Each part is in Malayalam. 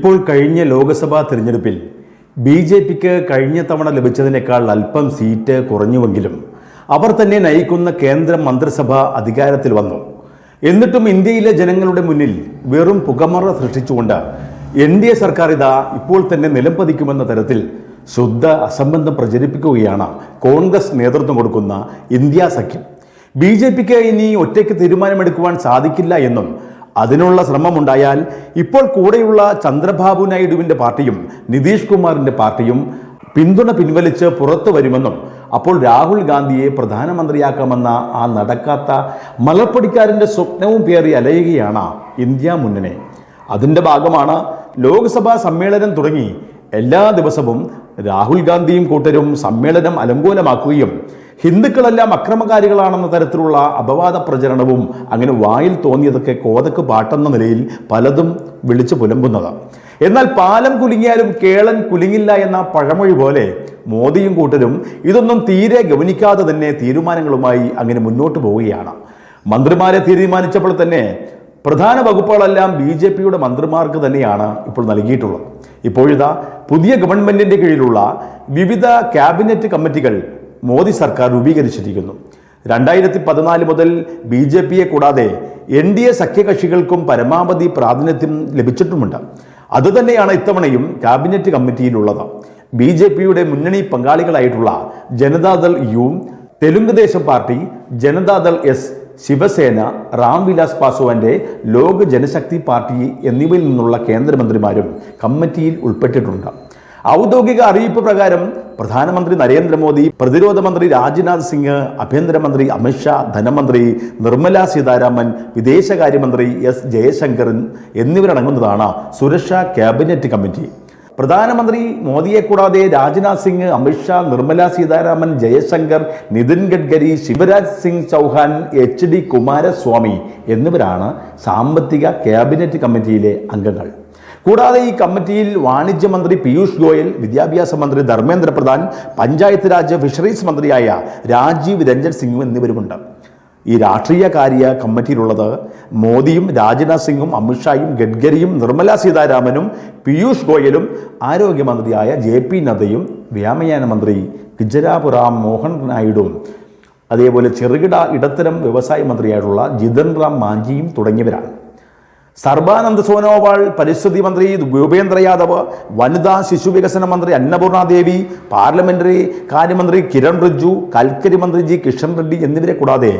ഇപ്പോൾ കഴിഞ്ഞ ലോക്സഭാ തിരഞ്ഞെടുപ്പിൽ ബി ജെ പിക്ക് കഴിഞ്ഞ തവണ ലഭിച്ചതിനേക്കാൾ അല്പം സീറ്റ് കുറഞ്ഞുവെങ്കിലും അവർ തന്നെ നയിക്കുന്ന കേന്ദ്ര മന്ത്രിസഭ അധികാരത്തിൽ വന്നു. എന്നിട്ടും ഇന്ത്യയിലെ ജനങ്ങളുടെ മുന്നിൽ വെറും പുകമറ സൃഷ്ടിച്ചുകൊണ്ട് എൻ ഡി എ സർക്കാർ ഇതാ ഇപ്പോൾ തന്നെ നിലംപതിക്കുമെന്ന തരത്തിൽ ശുദ്ധ അസംബന്ധം പ്രചരിപ്പിക്കുകയാണ് കോൺഗ്രസ് നേതൃത്വം കൊടുക്കുന്ന ഇന്ത്യ സഖ്യം. ബി ജെ പിക്ക് ഇനി ഒറ്റയ്ക്ക് തീരുമാനമെടുക്കുവാൻ സാധിക്കില്ല എന്നും അതിനുള്ള ശ്രമമുണ്ടായാൽ ഇപ്പോൾ കൂടെയുള്ള ചന്ദ്രബാബു നായിഡുവിന്റെ പാർട്ടിയും നിതീഷ് കുമാറിന്റെ പാർട്ടിയും പിന്തുണ പിൻവലിച്ച് പുറത്തു വരുമെന്നും അപ്പോൾ രാഹുൽ ഗാന്ധിയെ പ്രധാനമന്ത്രിയാക്കാമെന്ന ആ നടക്കാത്ത മലപ്പടിക്കാരന്റെ സ്വപ്നവും പേറി അലയുകയാണ് ഇന്ത്യ മുന്നണി. അതിന്റെ ഭാഗമാണ് ലോക്സഭാ സമ്മേളനം തുടങ്ങി എല്ലാ ദിവസവും രാഹുൽ ഗാന്ധിയും കൂട്ടരും സമ്മേളനം അലങ്കോലമാക്കുകയും ഹിന്ദുക്കളെല്ലാം അക്രമകാരികളാണെന്ന തരത്തിലുള്ള അപവാദ പ്രചരണവും അങ്ങനെ വായിൽ തോന്നിയതൊക്കെ കോതക്ക് പാട്ടെന്ന നിലയിൽ പലതും വിളിച്ചു പുലമ്പുന്നത്. എന്നാൽ പാലം കുലുങ്ങിയാലും കേളൻ കുലുങ്ങില്ല എന്ന പഴമൊഴി പോലെ മോദിയും കൂട്ടരും ഇതൊന്നും തീരെ ഗവനിക്കാതെ തന്നെ തീരുമാനങ്ങളുമായി അങ്ങനെ മുന്നോട്ട് പോവുകയാണ്. മന്ത്രിമാരെ തീരുമാനിച്ചപ്പോൾ തന്നെ പ്രധാന വകുപ്പുകളെല്ലാം ബി ജെ പിയുടെ മന്ത്രിമാർക്ക് തന്നെയാണ് ഇപ്പോൾ നൽകിയിട്ടുള്ളത്. ഇപ്പോഴിതാ പുതിയ ഗവൺമെന്റിന്റെ കീഴിലുള്ള വിവിധ ക്യാബിനറ്റ് കമ്മിറ്റികൾ മോദി സർക്കാർ രൂപീകരിച്ചിരിക്കുന്നു. രണ്ടായിരത്തി പതിനാല് മുതൽ ബി ജെ പിയെ കൂടാതെ എൻ ഡി എ സഖ്യകക്ഷികൾക്കും പരമാവധി പ്രാതിനിധ്യം ലഭിച്ചിട്ടുമുണ്ട്. അതുതന്നെയാണ് ഇത്തവണയും ക്യാബിനറ്റ് കമ്മിറ്റിയിലുള്ളത്. ബി ജെ പിയുടെ മുന്നണി പങ്കാളികളായിട്ടുള്ള Janata Dal U Telugu Desam party Janata Dal S Shiv Sena Ramvilas പാസ്വാന്റെ Lok ജനശക്തി പാർട്ടി എന്നിവയിൽ നിന്നുള്ള കേന്ദ്രമന്ത്രിമാരും കമ്മിറ്റിയിൽ ഉൾപ്പെട്ടിട്ടുണ്ട്. ഔദ്യോഗിക അറിയിപ്പ് പ്രകാരം പ്രധാനമന്ത്രി നരേന്ദ്രമോദി പ്രതിരോധ മന്ത്രി രാജ്നാഥ് സിംഗ് ആഭ്യന്തരമന്ത്രി അമിത്ഷാ ധനമന്ത്രി നിർമ്മല സീതാരാമൻ വിദേശകാര്യമന്ത്രി എസ് ജയശങ്കരൻ എന്നിവരടങ്ങുന്നതാണ് സുരക്ഷാ ക്യാബിനറ്റ് കമ്മിറ്റി. പ്രധാനമന്ത്രി മോദിയെ കൂടാതെ രാജ്നാഥ് സിംഗ് അമിത്ഷാ നിർമ്മല സീതാരാമൻ ജയശങ്കർ നിതിൻ ഗഡ്കരി ശിവരാജ് സിംഗ് ചൗഹാൻ എച്ച് ഡി കുമാരസ്വാമി എന്നിവരാണ് സാമ്പത്തിക ക്യാബിനറ്റ് കമ്മിറ്റിയിലെ അംഗങ്ങൾ. കൂടാതെ ഈ കമ്മിറ്റിയിൽ വാണിജ്യ മന്ത്രി പീയൂഷ് ഗോയൽ വിദ്യാഭ്യാസ മന്ത്രി ധർമ്മേന്ദ്ര പ്രധാൻ പഞ്ചായത്ത് രാജ് ഫിഷറീസ് മന്ത്രിയായ രാജീവ് രഞ്ജൻ സിംഗും എന്നിവരുമുണ്ട്. ഈ രാഷ്ട്രീയ കാര്യ കമ്മിറ്റിയിലുള്ളത് മോദിയും രാജ്നാഥ് സിംഗും അമിത്ഷായും ഗഡ്കരിയും നിർമ്മല സീതാരാമനും പീയൂഷ് ഗോയലും ആരോഗ്യമന്ത്രിയായ ജെ പി നദ്ദയും വ്യോമയാന മന്ത്രി കിജരാപുറാം മോഹൻ നായിഡുവും അതേപോലെ ചെറുകിട ഇടത്തരം വ്യവസായ മന്ത്രിയായിട്ടുള്ള ജിതൻ റാം മാഞ്ചിയും തുടങ്ങിയവരാണ്. സർബാനന്ദ് സോനോവാൾ പരിസ്ഥിതി മന്ത്രി ഭൂപേന്ദ്ര യാദവ് വനിതാ ശിശു വികസന മന്ത്രി അന്നപൂർണ ദേവി പാർലമെന്ററി കാര്യമന്ത്രി കിരൺ റിജ്ജു കൽക്കരി മന്ത്രി ജി കിഷൻ റെഡ്ഡി എന്നിവരെ കൂടാതെ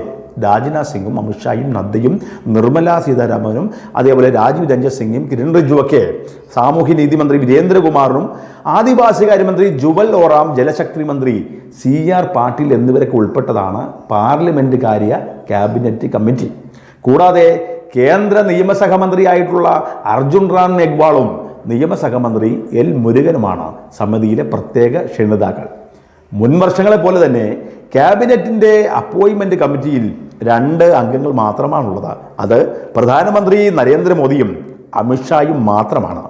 രാജ്നാഥ് സിംഗും അമിത്ഷായും നദ്ദയും നിർമ്മലാ സീതാരാമനും അതേപോലെ രാജീവ് രഞ്ജൻ സിംഗും കിരൺ റിജുവൊക്കെ സാമൂഹ്യ നീതി മന്ത്രി വീരേന്ദ്രകുമാറും ആദിവാസി കാര്യമന്ത്രി ജുവൽ ഓറാം ജലശക്തി മന്ത്രി സി ആർ പാട്ടീൽ എന്നിവരൊക്കെ ഉൾപ്പെട്ടതാണ് പാർലമെന്റ് കാര്യ ക്യാബിനറ്റ് കമ്മിറ്റി. കൂടാതെ കേന്ദ്ര നിയമസഹമന്ത്രിയായിട്ടുള്ള അർജുൻ റാം മെഗ്വാളും നിയമസഹമന്ത്രി എൽ മുരുകനുമാണ് സമിതിയിലെ പ്രത്യേക ക്ഷണിതാക്കൾ. മുൻ വർഷങ്ങളെ പോലെ തന്നെ ക്യാബിനറ്റിന്റെ അപ്പോയിൻമെന്റ് കമ്മിറ്റിയിൽ രണ്ട് അംഗങ്ങൾ മാത്രമാണുള്ളത്. അത് പ്രധാനമന്ത്രി നരേന്ദ്രമോദിയും അമിത്ഷായും മാത്രമാണ്.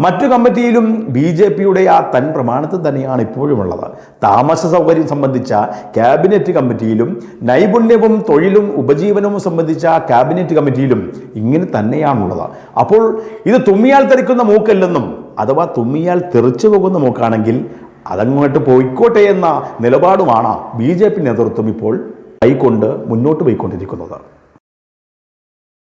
മറ്റു കമ്മിറ്റിയിലും ബി ജെ പിയുടെ ആ തൻ പ്രമാണത്തിൽ തന്നെയാണ് ഇപ്പോഴുമുള്ളത്. താമസ സൗകര്യം സംബന്ധിച്ച ക്യാബിനറ്റ് കമ്മിറ്റിയിലും നൈപുണ്യവും തൊഴിലും ഉപജീവനവും സംബന്ധിച്ച ക്യാബിനറ്റ് കമ്മിറ്റിയിലും ഇങ്ങനെ തന്നെയാണുള്ളത്. അപ്പോൾ ഇത് തുമ്മിയാൽ തെറിക്കുന്ന മൂക്കല്ലെന്നും അഥവാ തുമ്മിയാൽ തെറിച്ചു പോകുന്ന മൂക്കാണെങ്കിൽ അതങ്ങോട്ട് പോയിക്കോട്ടെ എന്ന നിലപാടുമാണ് ബി നേതൃത്വം ഇപ്പോൾ കൈക്കൊണ്ട് മുന്നോട്ട് പോയിക്കൊണ്ടിരിക്കുന്നത്.